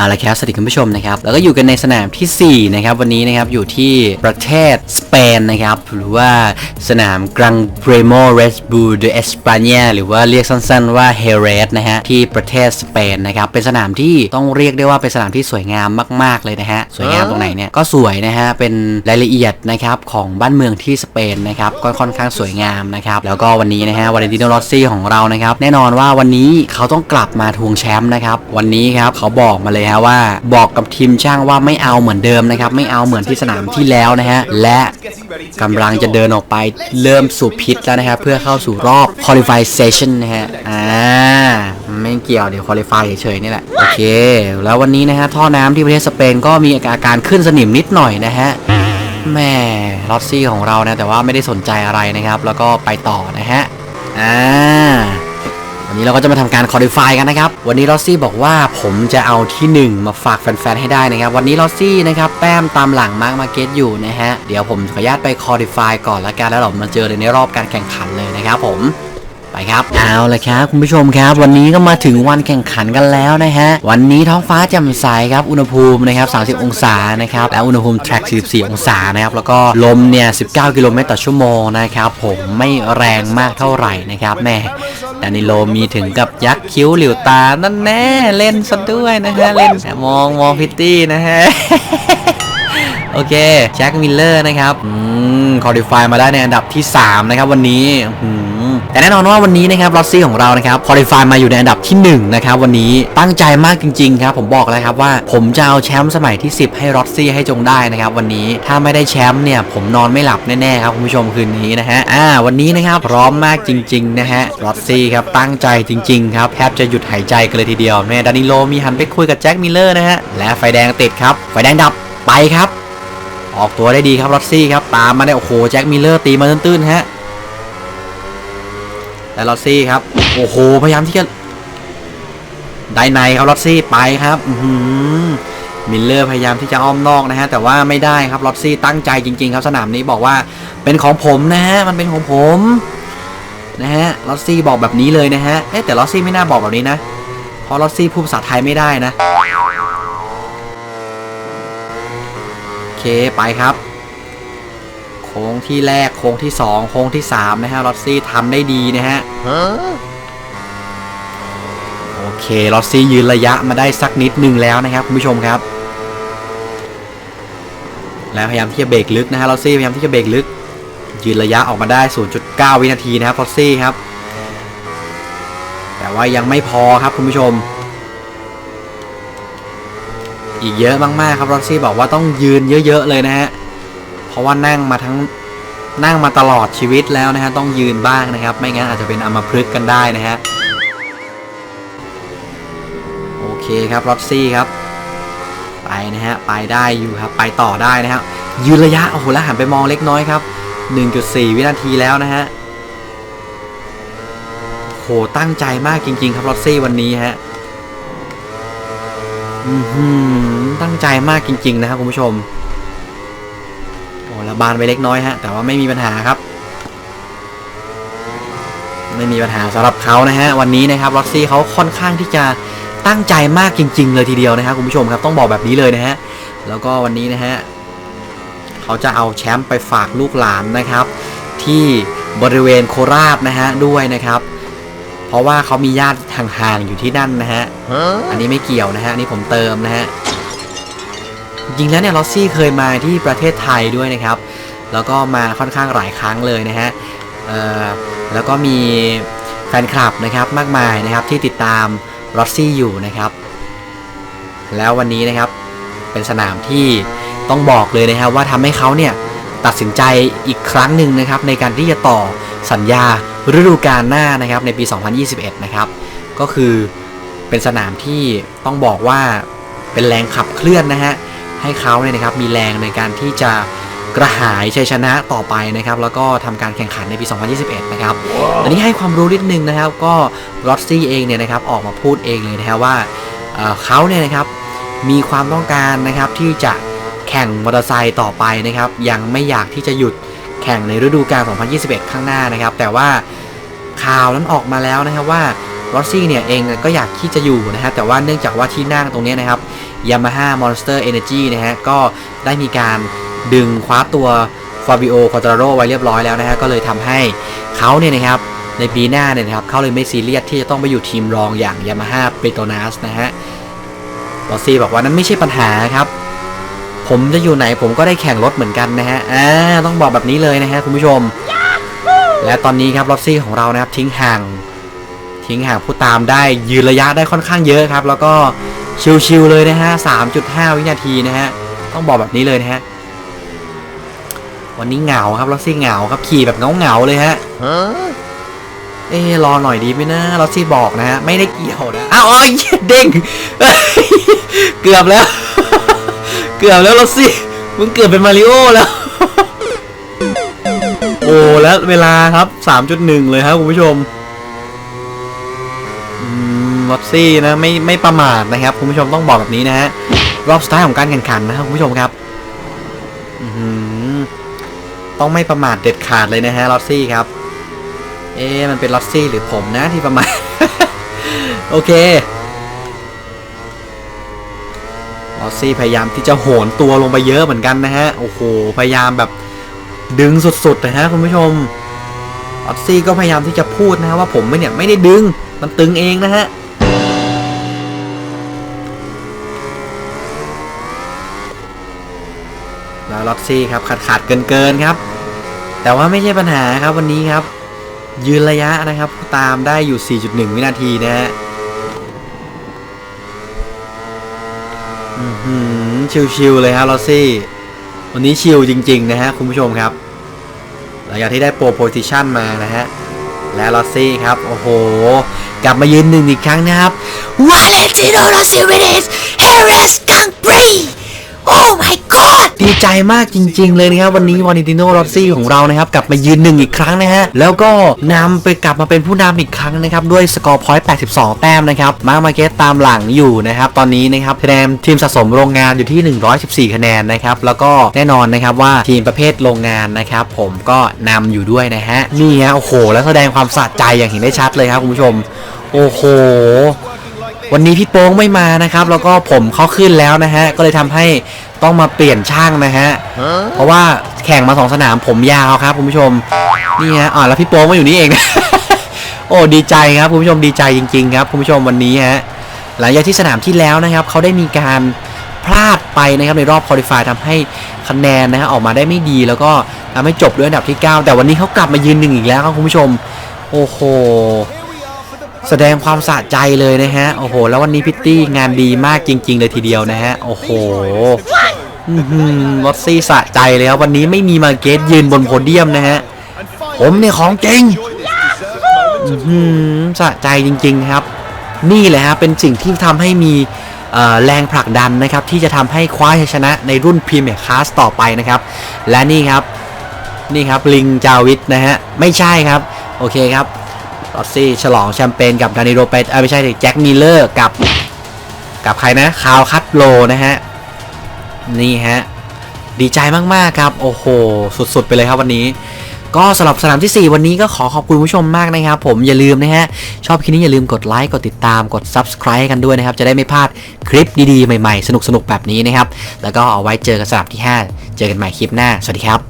เอาละครับสวัสดีคุณผู้ชมนะครับแล้วก็อยู่กันในสนามทีสี่ 4 นะครับ วันนี้นะครับอยู่ที่ประเทศสเปนนะครับ หรือว่าสนามกรังเ r รโมเรสบูเดเอสปาเนียหรือว่าเรียกสั้นๆว่าเฮเรสนะฮะที่ประเทศสเปนนะครับ เป็นสนามที่ต้องเรียกได้ว่าเป็นสนามที่สวยงามมาก ๆ เลยนะฮะสวยงามตรงไหนเนี่ยก็สวยนะฮะเป็นรายละเอียดนะครับของบ้านเมืองที่สเปนนะครับก็ค่อนข้างสวยงามนะครับแล้วก็วันนี้นะฮะวาเลนติโนรอสซี่ของเรานะครับแน่นอนว่าวันนี้เขาต้องกลับมาทวงแชมป์นะครับวันนี้ครับเขาบอกมาเลยฮะว่าบอกกับทีมช่างว่าไม่เอาเหมือนเดิมนะครับไม่เอาเหมือนที่สนามที่แล้วนะฮะและกำลังจะเดินออกไปเริ่มสู่พิษแล้วนะครับเพื่อเข้าสู่รอบ qualify session นะฮะอ่าไม่เกี่ยวเดี๋ยว qualify เฉยๆนี่แหละโอเค แล้ววันนี้นะฮะท่อน้ำที่ประเทศสเปนก็มีอาการขึ้นสนิมนิดหน่อยนะฮะแม่ลอตซี่ของเรานะแต่ว่าไม่ได้สนใจอะไรนะครับ แล้วก็ไปต่อนะฮะอ่า วันนี้เราก็จะมาทำการคอร์ดิฟายกันนะครับ วันนี้ลอซี่บอกว่าผมจะเอาที่ 1 มาฝากแฟนๆให้ได้นะครับ วันนี้ลอซี่นะครับแป้มตามหลังมาร์กมาเก็ตอยู่นะฮะ เดี๋ยวผมขออนุญาตไปคอร์ดิฟายก่อนละกันแล้วเรามาเจอเลยในรอบการแข่งขันเลยนะครับผม ไปครับเอาละครับคุณผู้ชมครับ วันนี้ก็มาถึงวันแข่งขันกันแล้วนะฮะวันนี้ท้องฟ้าแจ่มใสครับอุณหภูมินะครับ 30 องศานะครับและอุณหภูมิแทร็ก44 องศานะครับแล้วก็ลมเนี่ย 19 กิโลเมตรต่อชั่วโมงนะครับผมไม่แรงมากเท่าไหร่นะครับแม่ดานิโลมีถึงกับยักษ์คิ้วหลิวตานั่นแน่เล่นซะด้วยนะฮะเล่นมองมองพิตตี้นะฮะโอเคแจ็คมิลเลอร์นะครับอืมคอดิฟายมาได้ในอันดับที่ 3 นะครับวันนี้อืม แต่แน่นอนว่าวันนี้นะครับลอสซี่ของเรานะครับคอดิฟายมาอยู่ในอันดับที่1นะครับวันนี้ตั้งใจมากจริงๆครับผมบอกแล้วครับว่าผมจะเอาแชมป์สมัยที่ 10 ให้ลอสซี่ให้จงได้นะครับวันนี้ถ้าไม่ได้แชมป์เนี่ยผมนอนไม่หลับแน่ๆครับคุณผู้ชมคืนนี้นะฮะอ่าวันนี้นะครับพร้อมมากจริงๆนะฮะลอสซี่ครับตั้งใจจริงๆครับแทบจะหยุดหายใจกันเลยทีเดียวแม่ดานิโลมีหันไปคุยกับแจ็คมิลเลอร์นะฮะและไฟแดงติดครับไฟแดงดับไปครับ ออกตัวได้ดีครับลอตซี่ครับตามมาได้โอ้โหแจ็คมิลเลอร์ตีมาตื้นๆฮะ แต่ลอตซี่ครับ โอ้โห พยายามที่จะได้ในครับลอตซี่ไปครับอืมิลเลอร์พยายามที่จะอ้อมนอกนะฮะ แต่ว่าไม่ได้ครับลอตซี่ตั้งใจจริง ๆ ครับสนามนี้บอกว่าเป็นของผมนะฮะ มันเป็นของผมนะฮะลอตซี่บอกแบบนี้เลยนะฮะ เอ๊ะแต่ลอตซี่ไม่น่าบอกแบบนี้นะ เพราะลอตซี่พูดภาษาไทยไม่ได้นะ โอเคไปครับ ค้งที่แรกโค้งที่ 2 โค้งที่ 3 นะฮะลอตซี่ทำได้ดีนะฮะโอเคลอตซี่ยืนระยะมาได้สักนิดหนึ่งแล้วนะครับคุณผู้ชมครับ แล้วพยายามที่จะเบรกลึกนะฮะลอตซี่พยายามที่จะเบรกลึก ยืนระยะออกมาได้ 0.9 วินาทีนะครับลอตซี่ครับ แต่ว่ายังไม่พอครับคุณผู้ชมอีกเยอะมากๆครับรอนซี่บอกว่าต้องยืนเยอะ ๆ เลยนะฮะ เพราะว่านั่งมาทั้งนั่งมาตลอดชีวิตแล้วนะฮะต้องยืนบ้างนะครับ ไม่งั้นอาจจะเป็นอัมพฤกษ์กันได้นะฮะโอเคครับรอซี่ครับ ไปนะฮะไปได้อยู่ครับ ไปต่อได้นะฮะยืนระยะโอ้โหแล้วหันไปมองเล็กน้อยครับ 1.4 วินาทีแล้วนะฮะโหตั้งใจมากจริง ๆ ครับรอซี่วันนี้ฮะอือหือตั้งใจมากจริง ๆ นะครับคุณผู้ชม บานไปเล็กน้อยฮะ แต่ว่าไม่มีปัญหาครับ ไม่มีปัญหาสำหรับเขานะฮะ วันนี้นะครับลอตซี่เขาค่อนข้างที่จะตั้งใจมากจริง ๆ เลยทีเดียวนะครับคุณผู้ชมครับต้องบอกแบบนี้เลยนะฮะ แล้วก็วันนี้นะฮะเขาจะเอาแชมป์ไปฝากลูกหลานนะครับ ที่บริเวณโคราชนะฮะด้วยนะครับเพราะว่าเขามีญาติห่างๆอยู่ที่นั่นนะฮะ อันนี้ไม่เกี่ยวนะฮะอันนี่ผมเติมนะฮะ จริงแล้วเนี่ยลอสซี่เคยมาที่ประเทศไทยด้วยนะครับ แล้วก็มาค่อนข้างหลายครั้งเลยนะฮะแล้วก็มีแฟนคลับนะครับมากมายนะครับที่ติดตามลอสซี่อยู่นะครับ แล้ววันนี้นะครับเป็นสนามที่ต้องบอกเลยนะครับว่าทำให้เขาเนี่ยตัดสินใจอีกครั้งหนึ่งนะครับในการที่จะต่อสัญญาฤดูกาลหน้านะครับในปี 2021 นะครับ ก็คือเป็นสนามที่ต้องบอกว่าเป็นแรงขับเคลื่อนนะฮะ ให้เขาเนี่ยนะครับมีแรงในการที่จะกระหายชัยชนะต่อไปนะครับ แล้วก็ทำการแข่งขันในปี 2021 นะครับ อันนี้ให้ความรู้นิดนึงนะครับ ก็รอสซี่เองเนี่ยนะครับออกมาพูดเองเลยนะครับว่าเอ่อเขาเนี่ยนะครับมีความต้องการนะครับที่จะแข่งมอเตอร์ไซค์ต่อไปนะครับ ยังไม่อยากที่จะหยุดแข่งในฤดูกาล 2021 ข้างหน้านะครับ แต่ว่าข่าวนั้นออกมาแล้วนะครับว่ารอสซี่เนี่ยเองก็อยากที่จะอยู่นะฮะแต่ว่าเนื่องจากว่าที่นั่งตรงนี้นะครับ Yamaha Monster Energy นะฮะ ก็ได้มีการดึงคว้าตัว Fabio Quartararo ไว้เรียบร้อยแล้วนะฮะ ก็เลยทำให้เขาเนี่ยนะครับ ในปีหน้าเนี่ยนะครับเขาเลยไม่ซีเรียสที่จะต้องไปอยู่ทีมรองอย่าง Yamaha p e t r o n a s นะฮะลอซี่บอกว่านั้นไม่ใช่ปัญหาครับ ผมจะอยู่ไหนผมก็ได้แข่งรถเหมือนกันนะฮะ อ่า ต้องบอกแบบนี้เลยนะฮะคุณผู้ชม และตอนนี้ครับลอซี่ของเรานะครับทิ้งห่าง ทิ้งห่างผู้ตามได้ยืนระยะได้ค่อนข้างเยอะครับ แล้วก็ ชิวๆเลยนะฮะ 3.5 วินาทีนะฮะ ต้องบอกแบบนี้เลยนะฮะ วันนี้เหงาครับลอซี่เหงาครับขี่แบบเหงาๆเลยฮะ เอ๊ะรอหน่อยดีไหมนะลอซี่บอกนะฮะ ไม่ได้เกี่ยวนะอ้าวอ้าวเหี้ยเด้งเอ้ยเกือบแล้ว เกือบแล้วลอซี่มึงเกือบเป็นมาริโอแล้ว โอ้แล้วเวลาครับ 3.1 เลยครับคุณผู้ชมอืม ลอตซี่นะไม่ไม่ประมาทนะครับคุณผู้ชมต้องบอกแบบนี้นะฮะรอบสุดท้ายของการแข่งขันนะครับคุณผู้ชมครับอต้องไม่ประมาทเด็ดขาดเลยนะฮะลอตซี่ครับ เอ๊มันเป็นลอตซี่หรือผมนะที่ประมาทโอเคลอตซี่พยายามที่จะโหนตัวลงไปเยอะเหมือนกันนะฮะโอ้โหพยายามแบบดึงสุดๆนะฮะคุณผู้ชมลอตซี่ก็พยายามที่จะพูดนะฮะว่าผมไม่เนี่ยไม่ได้ดึงมันตึงเองนะฮะ ลอตซี่ครับขาดขาดเกินเกินๆครับ แต่ว่าไม่ใช่ปัญหาครับวันนี้ครับ ยืนระยะนะครับตามได้อยู่ 4.1 วินาทีนะฮะชิวๆเลยครับลอซี่ วันนี้ชิลจริง ๆ นะฮะคุณผู้ชมครับ หลังจากที่ได้โปรโพซิชันมานะฮะ และลอซี่ครับ โอ้โห กลับมายืนหนึ่งอีกครั้งนะครับวาเลนติ โนลอสซิเวเดสเฮเรสกังปรีโอ้ my god ดีใจมากจริง ๆ เลยนะครับวันนี้วาเลนติโนลอสซี่ของเรานะครับกลับมายืนหนึ่งอีกครั้งนะฮะแล้วก็นำไปกลับมาเป็นผู้นำอีกครั้งนะครับด้วยสกอร์พอยต์82 แต้มนะครับมาร์มาเกตตามหลังอยู่นะครับตอนนี้นะครับคะแนนทีมสะสมโรงงานอยู่ที่ 114 คะแนนนะครับแล้วก็แน่นอนนะครับว่าทีมประเภทโรงงานนะครับผมก็นำอยู่ด้วยนะฮะนี่ฮะโอ้โห แล้วแสดงความสะใจอย่างเห็นได้ชัดเลยครับคุณผู้ชม โอ้โห วันนี้พี่โป้งไม่มานะครับ แล้วก็ผมเขาขึ้นแล้วนะฮะ ก็เลยทำให้ต้องมาเปลี่ยนช่างนะฮะ เพราะว่าแข่งมาสองสนามผมยาวครับคุณผู้ชม นี่ฮะ อ่าแล้วพี่โป้งมาอยู่นี่เอง โอ้ดีใจครับคุณผู้ชมดีใจจริง ๆ ครับคุณผู้ชมวันนี้ฮะ หลังจากที่สนามที่แล้วนะครับเขาได้มีการพลาดไปนะครับในรอบคอลิฟายทำให้คะแนนนะฮะออกมาได้ไม่ดีแล้วก็ทำให้จบด้วยอันดับที่ 9 แต่วันนี้เขากลับมายืนหนึ่งอีกแล้วครับคุณผู้ชม โอ้โห แสดงความสะใจเลยนะฮะ โอ้โห แล้ววันนี้พิตตี้งานดีมากจริง ๆ เลยทีเดียวนะฮะ โอ้โหอื้อหือรถซี่สะใจเลยครับ วันนี้ไม่มีมาเกตยืนบนโพเดียมนะฮะ ผมเนี่ยของจริงสะใจจริง ๆครับ นี่แหละฮะ เป็นสิ่งที่ทำให้มีแรงผลักดันนะครับ ที่จะทำให้คว้าชัยชนะในรุ่นพรีเมียร์คลาสต่อไปนะครับ และนี่ครับ นี่ครับลิงจาวิทนะฮะ ไม่ใช่ครับ โอเคครับ ลอตซี่ฉลองแชมเปญกับดานิโรเปเออไม่ใช่แจ็คมิลเลอร์กับ กับใครนะคาวคัตโลนะฮะ นี่ฮะ ดีใจมาก ๆ ครับ โอ้โห สุด ๆ ไปเลยครับวันนี้ก็สำหรับสนามที่ 4 วันนี้ก็ขอขอบคุณผู้ชมมากนะครับ ผมอย่าลืมนะฮะ ชอบคลิปนี้อย่าลืมกดไลค์กดติดตามกด Subscribe กันด้วยนะครับ จะได้ไม่พลาดคลิปดีๆ ใหม่ๆ สนุกๆ แบบนี้นะครับ แล้วก็เอาไว้เจอกันสำหรับที่ 5 เจอกันใหม่คลิปหน้า สวัสดีครับ